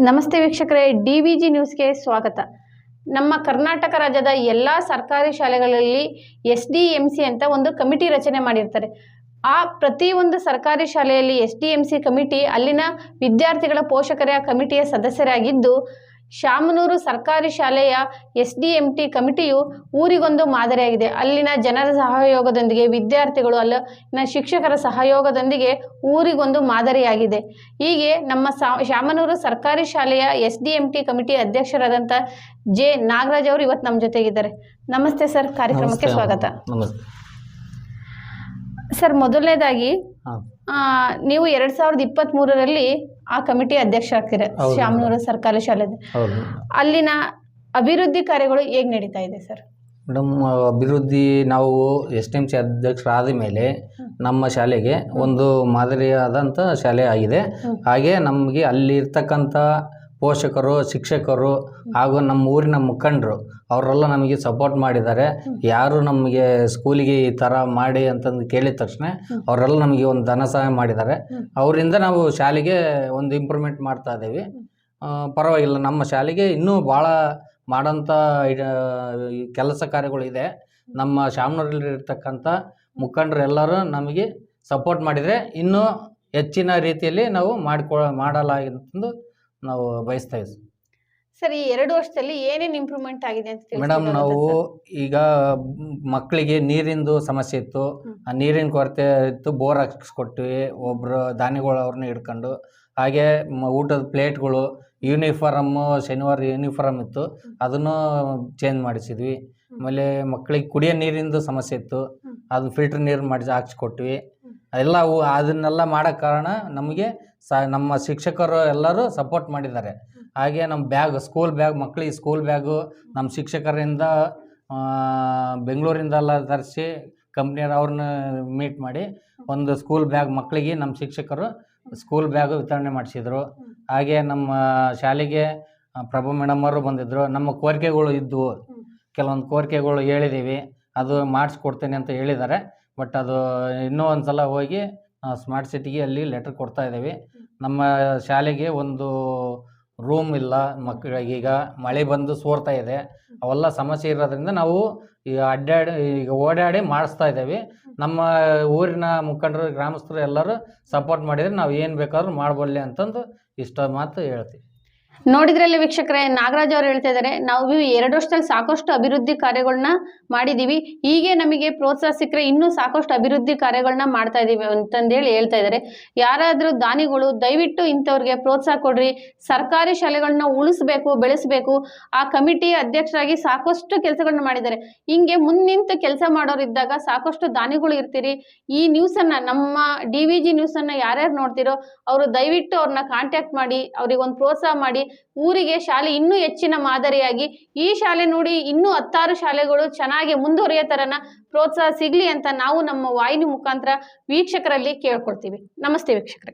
ನಮಸ್ತೆ ವೀಕ್ಷಕರೇ, D V G ನ್ಯೂಸ್ಗೆ ಸ್ವಾಗತ. ನಮ್ಮ ಕರ್ನಾಟಕ ರಾಜ್ಯದ ಎಲ್ಲ ಸರ್ಕಾರಿ ಶಾಲೆಗಳಲ್ಲಿ ಎಸ್ ಡಿ ಎಂ ಸಿ ಅಂತ ಒಂದು ಕಮಿಟಿ ರಚನೆ ಮಾಡಿರ್ತಾರೆ. ಆ ಪ್ರತಿಯೊಂದು ಸರ್ಕಾರಿ ಶಾಲೆಯಲ್ಲಿ S D M C committee ಅಲ್ಲಿನ ವಿದ್ಯಾರ್ಥಿಗಳ ಪೋಷಕರ ಕಮಿಟಿಯ ಸದಸ್ಯರಾಗಿದ್ದು ಶಾಮನೂರು ಸರ್ಕಾರಿ ಶಾಲೆಯ ಎಸ್ ಡಿ ಎಂ ಟಿ ಕಮಿಟಿಯು ಊರಿಗೊಂದು ಮಾದರಿಯಾಗಿದೆ. ಅಲ್ಲಿನ ಜನರ ಸಹಯೋಗದೊಂದಿಗೆ ವಿದ್ಯಾರ್ಥಿಗಳು ಅಲ್ಲಿನ ಶಿಕ್ಷಕರ ಸಹಯೋಗದೊಂದಿಗೆ ಊರಿಗೊಂದು ಮಾದರಿಯಾಗಿದೆ. ಹೀಗೆ ನಮ್ಮ ಶಾಮನೂರು ಸರ್ಕಾರಿ ಶಾಲೆಯ S D M T committee ಅಧ್ಯಕ್ಷರಾದಂಥ ಜೆ. ನಾಗರಾಜ್ ಅವರು ಇವತ್ತು ನಮ್ಮ ಜೊತೆಗಿದ್ದಾರೆ. ನಮಸ್ತೆ ಸರ್ ಕಾರ್ಯಕ್ರಮಕ್ಕೆ ಸ್ವಾಗತ. ಸರ್ ಮೊದಲನೇದಾಗಿ ನೀವು ಎರಡು ಸಾವಿರದ ಇಪ್ಪತ್ತ್ ಮೂರರಲ್ಲಿ ಆ ಕಮಿಟಿ ಅಧ್ಯಕ್ಷ ಆಗ್ತಿದೆ. ಶಾಮನೂರು ಸರ್ಕಾರಿ ಶಾಲೆ. ಅಲ್ಲಿನ ಅಭಿವೃದ್ಧಿ ಕಾರ್ಯಗಳು ಹೇಗ್ ನಡೀತಾ ಇದೆ ಸರ್? ಮೇಡಮ್ ಅಭಿವೃದ್ಧಿ ನಾವು ಎಸ್ ಟಿ ಎಂ ಸಿ ಅಧ್ಯಕ್ಷರಾದ ಮೇಲೆ ನಮ್ಮ ಶಾಲೆಗೆ ಒಂದು ಮಾದರಿಯಾದಂಥ ಶಾಲೆ ಆಗಿದೆ. ಹಾಗೆ ನಮಗೆ ಅಲ್ಲಿ ಇರ್ತಕ್ಕಂಥ ಪೋಷಕರು, ಶಿಕ್ಷಕರು ಹಾಗೂ ನಮ್ಮ ಊರಿನ ಮುಖಂಡರು, ಅವರೆಲ್ಲ ನಮಗೆ ಸಪೋರ್ಟ್ ಮಾಡಿದ್ದಾರೆ. ಯಾರು ನಮಗೆ ಸ್ಕೂಲಿಗೆ ಈ ಥರ ಮಾಡಿ ಅಂತಂದು ಕೇಳಿದ ತಕ್ಷಣ ಅವರೆಲ್ಲ ನಮಗೆ ಒಂದು ಧನ ಸಹಾಯ ಮಾಡಿದ್ದಾರೆ. ಅವರಿಂದ ನಾವು ಶಾಲೆಗೆ ಒಂದು ಇಂಪ್ರೂವ್ಮೆಂಟ್ ಮಾಡ್ತಾ ಇದ್ದೀವಿ. ಪರವಾಗಿಲ್ಲ, ನಮ್ಮ ಶಾಲೆಗೆ ಇನ್ನೂ ಭಾಳ ಮಾಡೋಂಥ ಕೆಲಸ ಕಾರ್ಯಗಳಿದೆ ನಮ್ಮ ಶಾಮನೂರಲ್ಲಿರ್ತಕ್ಕಂಥ ಮುಖಂಡರೆಲ್ಲರೂ ನಮಗೆ ಸಪೋರ್ಟ್ ಮಾಡಿದರೆ ಇನ್ನೂ ಹೆಚ್ಚಿನ ರೀತಿಯಲ್ಲಿ ನಾವು ಮಾಡಿಕೊ ಮಾಡಲಾಗಿಂತಂದು ನಾವು ಬಯಸ್ತಾ ಇದ್ದೀವಿ ಸರ್ ಈ ಎರಡು ವರ್ಷದಲ್ಲಿ ಏನೇನು ಇಂಪ್ರೂವ್ಮೆಂಟ್ ಆಗಿದೆ ಅಂತ ಮೇಡಮ್ ನಾವು ಸರ್? ಈಗ ಮಕ್ಕಳಿಗೆ ನೀರಿಂದು ಸಮಸ್ಯೆ ಇತ್ತು. ಆ ನೀರಿನ ಕೊರತೆ ಇತ್ತು ಬೋರ್ ಹಾಕ್ಸ್ಕೊಟ್ವಿ ಒಬ್ಬರು ದಾನಿಗಳು ಅವ್ರನ್ನ ಹಿಡ್ಕೊಂಡು. ಹಾಗೆ ಮ- ಊಟದ ಪ್ಲೇಟ್ಗಳು ಯೂನಿಫಾರಮ್ಮು ಶನಿವಾರ ಯೂನಿಫಾರಮ್ ಇತ್ತು. ಅದನ್ನು ಚೇಂಜ್ ಮಾಡಿಸಿದ್ವಿ. ಆಮೇಲೆ ಮಕ್ಕಳಿಗೆ ಕುಡಿಯೋ ನೀರಿಂದು ಸಮಸ್ಯೆ ಇತ್ತು. ಅದು ಫಿಲ್ಟರ್ ನೀರು ಮಾಡಿಸಿ ಹಾಕ್ಸ್ಕೊಟ್ವಿ. ಎಲ್ಲ ಅದನ್ನೆಲ್ಲ ಮಾಡೋ ಕಾರಣ ನಮಗೆ ಸ ನಮ್ಮ ಶಿಕ್ಷಕರು ಎಲ್ಲರೂ ಸಪೋರ್ಟ್ ಮಾಡಿದ್ದಾರೆ. ಹಾಗೆ ನಮ್ಮ ಬ್ಯಾಗ್ ಸ್ಕೂಲ್ ಬ್ಯಾಗ್ ಮಕ್ಕಳಿಗೆ ಸ್ಕೂಲ್ ಬ್ಯಾಗು ನಮ್ಮ ಶಿಕ್ಷಕರಿಂದ ಬೆಂಗಳೂರಿಂದೆಲ್ಲ ತರಿಸಿ ಕಂಪ್ನಿಯವ್ರು ಅವ್ರನ್ನ ಮೀಟ್ ಮಾಡಿ ಒಂದು ಸ್ಕೂಲ್ ಬ್ಯಾಗ್ ಮಕ್ಕಳಿಗೆ ನಮ್ಮ ಶಿಕ್ಷಕರು ಸ್ಕೂಲ್ ಬ್ಯಾಗು ವಿತರಣೆ ಮಾಡಿಸಿದರು. ಹಾಗೆ ನಮ್ಮ ಶಾಲೆಗೆ ಪ್ರಭು ಮೇಡಮ್ ಅವರು ಬಂದಿದ್ದರು ನಮ್ಮ ಕೋರಿಕೆಗಳು ಇದ್ದವು. ಕೆಲವೊಂದು ಕೋರಿಕೆಗಳು ಹೇಳಿದ್ದೀವಿ. ಅದು ಮಾಡಿಸ್ಕೊಡ್ತೇನೆ ಅಂತ ಹೇಳಿದ್ದಾರೆ. ಬಟ್ ಅದು ಇನ್ನೂ ಒಂದು ಸಲ ಹೋಗಿ ಸ್ಮಾರ್ಟ್ ಸಿಟಿಗೆ ಅಲ್ಲಿ ಲೆಟ್ರ್ ಕೊಡ್ತಾ ಇದ್ದೀವಿ. ನಮ್ಮ ಶಾಲೆಗೆ ಒಂದು ರೂಮ್ ಇಲ್ಲ ಮಕ್ಕಳಿಗೆ ಈಗ ಮಳೆ ಬಂದು ಸೋರ್ತಾ ಇದೆ. ಅವೆಲ್ಲ ಸಮಸ್ಯೆ ಇರೋದ್ರಿಂದ ನಾವು ಈಗ ಅಡ್ಡಾಡಿ, ಈಗ ಓಡಾಡಿ ಮಾಡಿಸ್ತಾ ಇದ್ದೇವೆ. ನಮ್ಮ ಊರಿನ ಮುಖಂಡರು, ಗ್ರಾಮಸ್ಥರು ಎಲ್ಲರೂ ಸಪೋರ್ಟ್ ಮಾಡಿದರೆ ನಾವು ಏನು ಬೇಕಾದ್ರೂ ಮಾಡಬಲ್ಲೆ ಅಂತಂದು ಇಷ್ಟ ಮಾತು ಹೇಳ್ತೀವಿ. ನೋಡಿದ್ರಲ್ಲಿ ವೀಕ್ಷಕರೇ, ನಾಗರಾಜ್ ಅವರು ಹೇಳ್ತಾ ಇದ್ದಾರೆ, ನಾವು ಎರಡು ವರ್ಷದಲ್ಲಿ ಸಾಕಷ್ಟು ಅಭಿವೃದ್ಧಿ ಕಾರ್ಯಗಳನ್ನ ಮಾಡಿದೀವಿ. ಹೀಗೆ ನಮಗೆ ಪ್ರೋತ್ಸಾಹ ಸಿಕ್ಕರೆ ಇನ್ನೂ ಸಾಕಷ್ಟು ಅಭಿವೃದ್ಧಿ ಕಾರ್ಯಗಳನ್ನ ಮಾಡ್ತಾ ಇದೀವಿ ಅಂತಂದೇಳಿ ಹೇಳ್ತಾ ಇದ್ದಾರೆ. ಯಾರಾದರೂ ದಾನಿಗಳು, ದಯವಿಟ್ಟು ಇಂಥವ್ರಿಗೆ ಪ್ರೋತ್ಸಾಹ ಕೊಡ್ರಿ. ಸರ್ಕಾರಿ ಶಾಲೆಗಳನ್ನ ಉಳಿಸ್ಬೇಕು, ಬೆಳೆಸಬೇಕು. ಆ ಕಮಿಟಿ ಅಧ್ಯಕ್ಷರಾಗಿ ಸಾಕಷ್ಟು ಕೆಲಸಗಳನ್ನ ಮಾಡಿದ್ದಾರೆ. ಹಿಂಗೆ ಮುಂದ್ ನಿಂತು ಕೆಲಸ ಮಾಡೋರಿದ್ದಾಗ ಸಾಕಷ್ಟು ದಾನಿಗಳು ಇರ್ತೀರಿ. ಈ ನ್ಯೂಸನ್ನು, ನಮ್ಮ ಡಿ ವಿ ಜಿ ನ್ಯೂಸನ್ನು ಯಾರ್ಯಾರು ನೋಡ್ತಿರೋ, ಅವರು ದಯವಿಟ್ಟು ಅವ್ರನ್ನ ಕಾಂಟ್ಯಾಕ್ಟ್ ಮಾಡಿ ಅವ್ರಿಗೆ ಪ್ರೋತ್ಸಾಹ ಮಾಡಿ ಊರಿಗೆ ಶಾಲೆ ಇನ್ನೂ ಹೆಚ್ಚಿನ ಮಾದರಿಯಾಗಿ ಈ ಶಾಲೆ ನೋಡಿ ಇನ್ನೂ ಹತ್ತಾರು ಶಾಲೆಗಳು ಚೆನ್ನಾಗಿ ಮುಂದುವರಿಯೋ ತರನ ಪ್ರೋತ್ಸಾಹ ಸಿಗ್ಲಿ ಅಂತ ನಾವು ನಮ್ಮ ವಾಹಿನಿ ಮುಖಾಂತರ ವೀಕ್ಷಕರಲ್ಲಿ ಕೇಳ್ಕೊಳ್ತೀವಿ. ನಮಸ್ತೆ ವೀಕ್ಷಕರೇ.